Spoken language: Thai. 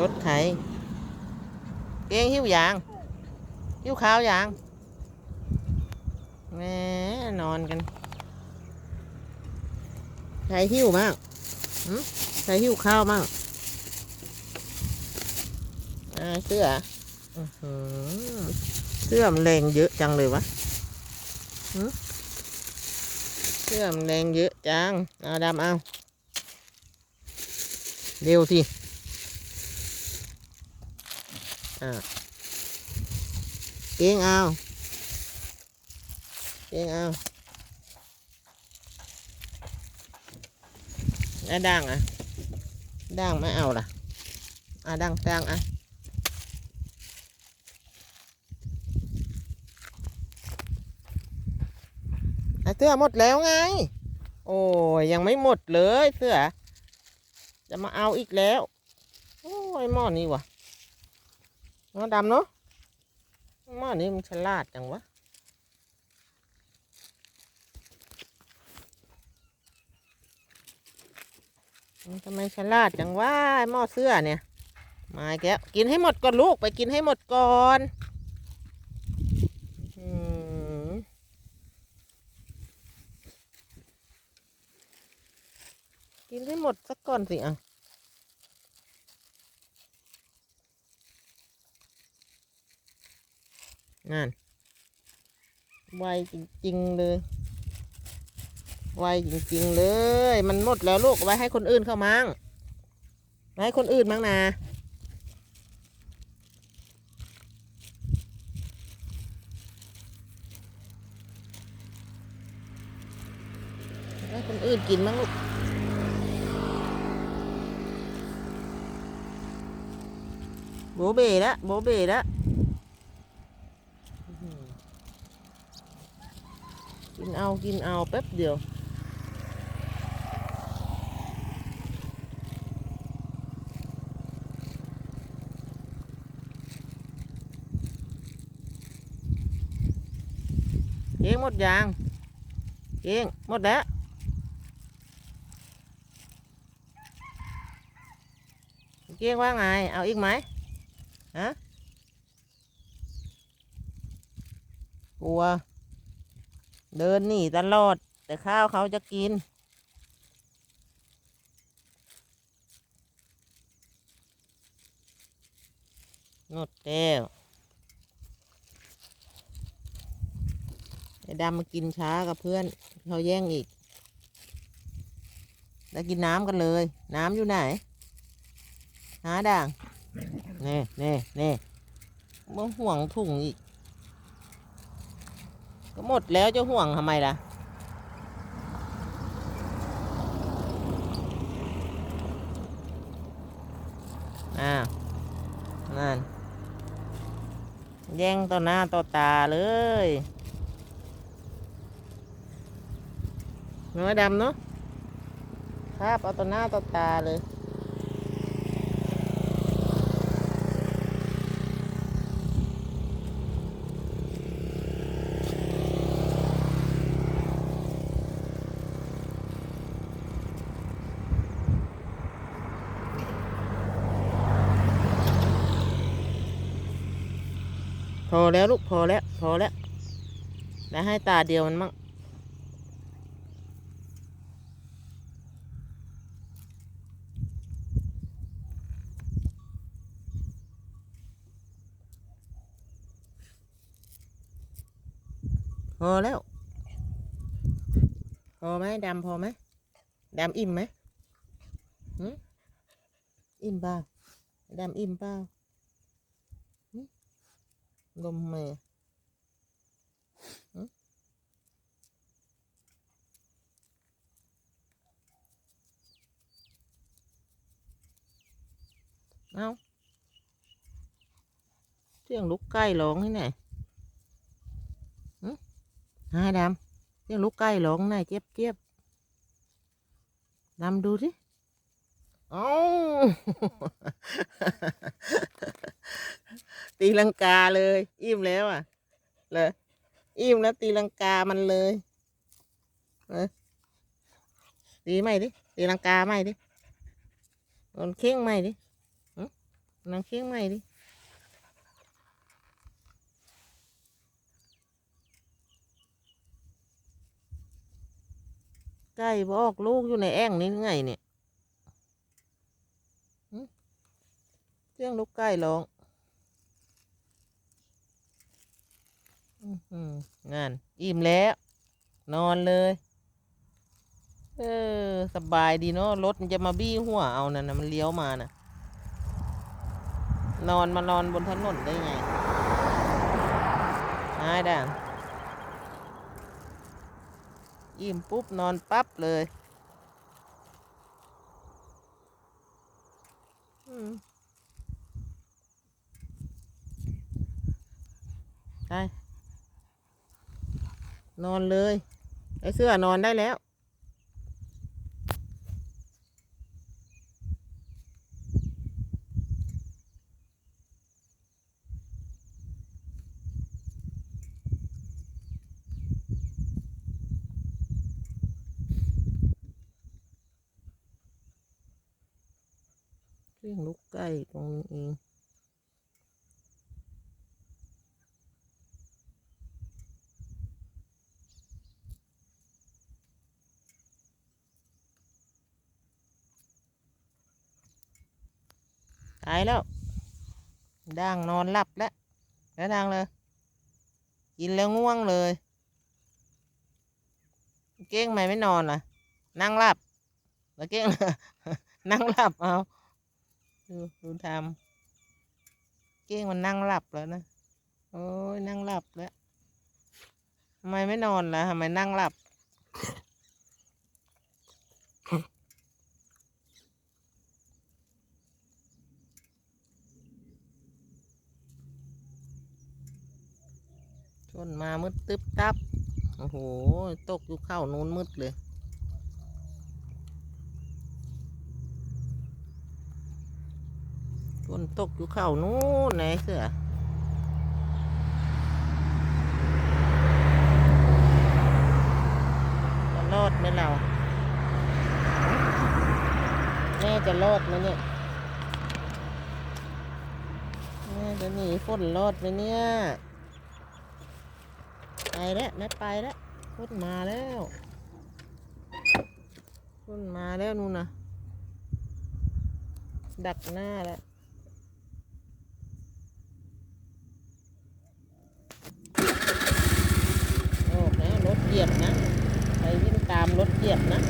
รถไถเองหิ้วยาง หิ้วข้าวยางแหม่นอนกันใช้หิ้วมากใช้หิ้วข้าวมากอ่าเสื้อเสื้อมแรงเยอะจังเลยวะเสื้อมแรงเยอะจัง เอาดำเอา เร็วสิ อ่าเองเอาเองเอาแล้วด่างอะด่างไม่เอาล่ะอะด่างด่างอะอะเสื้อหมดแล้วไง โอ้ยยังไม่หมดเลยเสื้อ จะมาเอาอีกแล้ว โอ้ยหม้อนี่วะ หม้อดำเนาะหม้อนี้มันฉลาดจังวะทำไมฉลาดจังวะหม้อเสื้อเนี่ยมาอีกแล้วกินให้หมดก่อนลูกไปกินให้หมดก่อนกินให้หมดสักก่อนสิอะ นั่นไวจริง ๆ เลย ไวจริง ๆ เลย มันหมดแล้วลูกไว้ให้คนอื่นเข้ามั่งไว้ให้คนอื่นมั่งนะให้คนอื่นกินมั่งลูกโบเบแล้วโบเบแล้ว กินเอากินเอาแป๊บเดียวเก่งหมดยางเก่งหมดแล้วเก่งว่าไง เอาอีกไหมฮะกลัว เดินหนีตลอด แต่ข้าวเขาจะกินหมดแล้วไอ้ดำมากินช้ากับเพื่อน เขาแย่งอีก แล้วกินน้ำกันเลย น้ำอยู่ไหน หาด่าง เน่เน่เน่มาห่วงถุงอีก ก็หมดแล้วจะห่วงทำไมล่ะ อ้าว นั่น แย่งต่อหน้าต่อตาเลยน้อยดำเนาะ ครับเอาต่อหน้าต่อตาเลย พอแล้วลูกพอแล้วพอแล้ว แล้วให้ตาเดียวมันมั่งพอแล้ว พอไหมดำพอไหมดำอิ่มไหมหืมอิ่มเปล่าดำอิ่มเปล่า ลมเมย์เอาเสียงลูกไก่ร้องที่ไหนหืมหายดำเสียงลูกไก่ร้องไหนเจี๊ยบเจี๊ยบดำดูสิเอ้า ตีลังกาเลย อิ่มแล้วอะเลยอิ่มแล้วตีลังกามันเลยเออตีไม่ดิตีลังกาไม่ดิโดนเข่งไม่ดิหึนางเคียงใหม่ดิไก่บอกลูกอยู่ในแอ่งนี่ไงเนี่ยหึเสียงลูกไก่ร้องอื้อหือ งานอิ่มแล้ว นอนเลย เออ สบายดีเนาะรถมันจะมาบี้หัวเอานั่นนะมันเลี้ยวมานะนอนมานอนบนถนนได้ไงนายด่างอิ่มปุ๊บ นอนปั๊บเลยอืมไป นอนเลยไอ้เสื้อนอนได้แล้ว เรื่องลูกไก่ตรงนี้เองายแล้วด่างนอนหลับแล้วแล้วด่างเลย กินแล้วง่วงเลย เก้งทำไมไม่นอนล่ะ นั่งหลับ แล้วเก้งนั่งหลับเอาดูดูทำเก้งมันนั่งหลับแล้วนะโอ้ยนั่งหลับแล้วทำไมไม่นอนล่ะทำไมนั่งหลับ ชนมามืดตึ๊บตับ โอ้โห ตกอยู่เข้านู้นมืดเลยฝนตกอยู่เข้านู้นไหนเสือจะรอดไหมเรา แม่จะรอดไหมเนี่ย แม่จะหนีฝนรอดไหมเนี่ย ไปแล้วแม่ไปแล้วฝนมาแล้วฝนมาแล้วนู่นนะดักหน้าแล้วโอ้นะรถเหยียบนะ ไปวิ่งตามรถเหยียบนะ